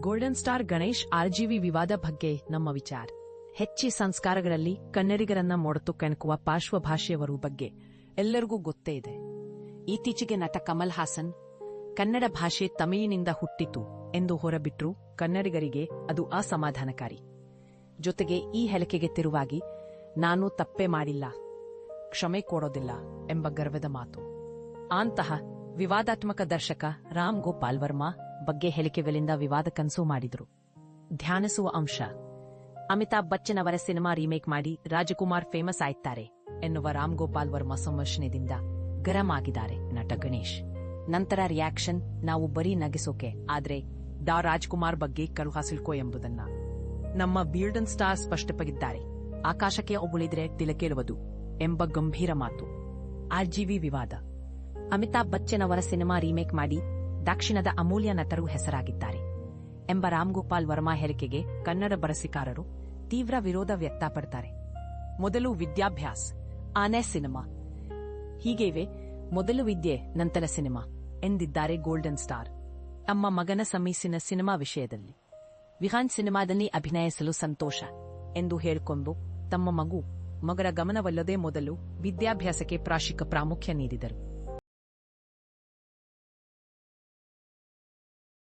Golden star Ganesh RGV ವಿವಾದ ಬಗ್ಗೆ ನಮ್ಮ ವಿಚಾರ. ಹೆಚ್ಚಿ ಸಂಸ್ಕಾರಗಳಲ್ಲಿ ಕನ್ನಡಿಗರನ್ನ ಮೊಡತು ಕೆಣಕುವ ಪಾರ್ಶ್ವಭಾಷೆಯವರು ಬಗ್ಗೆ ಎಲ್ಲರಿಗೂ ಗೊತ್ತೇ ಇದೆ. ಇತ್ತೀಚೆಗೆ ನಟ ಕಮಲ್ ಹಾಸನ್, ಕನ್ನಡ ಭಾಷೆ ತಮಿಳಿನಿಂದ ಹುಟ್ಟಿತು ಎಂದು ಹೊರಬಿಟ್ರು ಕನ್ನಡಿಗರಿಗೆ ಅದು ಅಸಮಾಧಾನಕಾರಿ. ಜೊತೆಗೆ ಈ ಹೇಳಿಕೆಗೆ ತಿರುವಾಗಿ, ನಾನು ತಪ್ಪೆ ಮಾಡಿಲ್ಲ, ಕ್ಷಮೆ ಕೊಡೋದಿಲ್ಲ ಎಂಬ ಗರ್ವದ ಮಾತು. ಅಂತಹ ವಿವಾದಾತ್ಮಕ ದರ್ಶಕ ರಾಮ್ ಗೋಪಾಲ್ ವರ್ಮಾ ಬಗ್ಗೆ ಹೇಳಿಕೆಗಳಿಂದ ವಿವಾದ ಕನಸು ಮಾಡಿದ್ರು. ಧ್ಯಾನಿಸುವ ಅಂಶ. ಅಮಿತಾಬ್ ಬಚ್ಚನ್ ಅವರ ಸಿನಿಮಾ ರೀಮೇಕ್ ಮಾಡಿ ರಾಜಕುಮಾರ್ ಫೇಮಸ್ ಆಯ್ತಾರೆ ಎನ್ನುವ ರಾಮ್ ಗೋಪಾಲ್ ವರ್ಮ ಸಂವರ್ಷಣೆಯಿಂದ ಗರಂ ಆಗಿದ್ದಾರೆ ನಟ ಗಣೇಶ್. ನಂತರ ರಿಯಾಕ್ಷನ್, ನಾವು ಬರೀ ನಗಿಸೋಕೆ, ಆದ್ರೆ ಡಾ ರಾಜ್ಕುಮಾರ್ ಬಗ್ಗೆ ಕಳುಹಾಸಿಲ್ಕೋ ಎಂಬುದನ್ನ. ನಮ್ಮ ಬೀಲ್ಡನ್ ಸ್ಟಾರ್ ಸ್ಪಷ್ಟಪಡಿದ್ದಾರೆ ಆಕಾಶಕ್ಕೆ ಒಗುಳಿದ್ರೆ ತಿಲಕೇಳುವುದು ಎಂಬ ಗಂಭೀರ ಮಾತು. ಆರ್ಜಿವಿ ವಿವಾದ. ಅಮಿತಾಬ್ ಬಚ್ಚನ್ ಅವರ ಸಿನಿಮಾ ರೀಮೇಕ್ ಮಾಡಿ ದಕ್ಷಿಣದ ಅಮೂಲ್ಯ ನಟರು ಹೆಸರಾಗಿದ್ದಾರೆ. ಎಂಬ ರಾಮ್ಗೋಪಾಲ್ ವರ್ಮಾ ಹೇಳಿಕೆಗೆ ಕನ್ನಡ ಬರಸಿಕಾರರು ತೀವ್ರ ವಿರೋಧ ವ್ಯಕ್ತಪಡ್ತಾರೆ. ಮೊದಲು ವಿದ್ಯಾಭ್ಯಾಸ, ಆನೆ ಸಿನಿಮಾ. ಹೀಗೇವೆ ಮೊದಲು ವಿದ್ಯೆ, ನಂತರ ಸಿನಿಮಾ ಎಂದಿದ್ದಾರೆ ಗೋಲ್ಡನ್ ಸ್ಟಾರ್. ತಮ್ಮ ಮಗನ ಸಮೀಸಿನ ಸಿನಿಮಾ ವಿಷಯದಲ್ಲಿ. ವಿಹಾನ್ ಸಿನಿಮಾದಲ್ಲಿ ಅಭಿನಯಿಸಲು ಸಂತೋಷ ಎಂದು ಹೇಳಿಕೊಂಡು ತಮ್ಮ ಮಗು ಮಗರ ಗಮನವಲ್ಲದೆ ಮೊದಲು ವಿದ್ಯಾಭ್ಯಾಸಕ್ಕೆ ಪ್ರಾಶಿಕ ಪ್ರಾಮುಖ್ಯ ನೀಡಿದರು.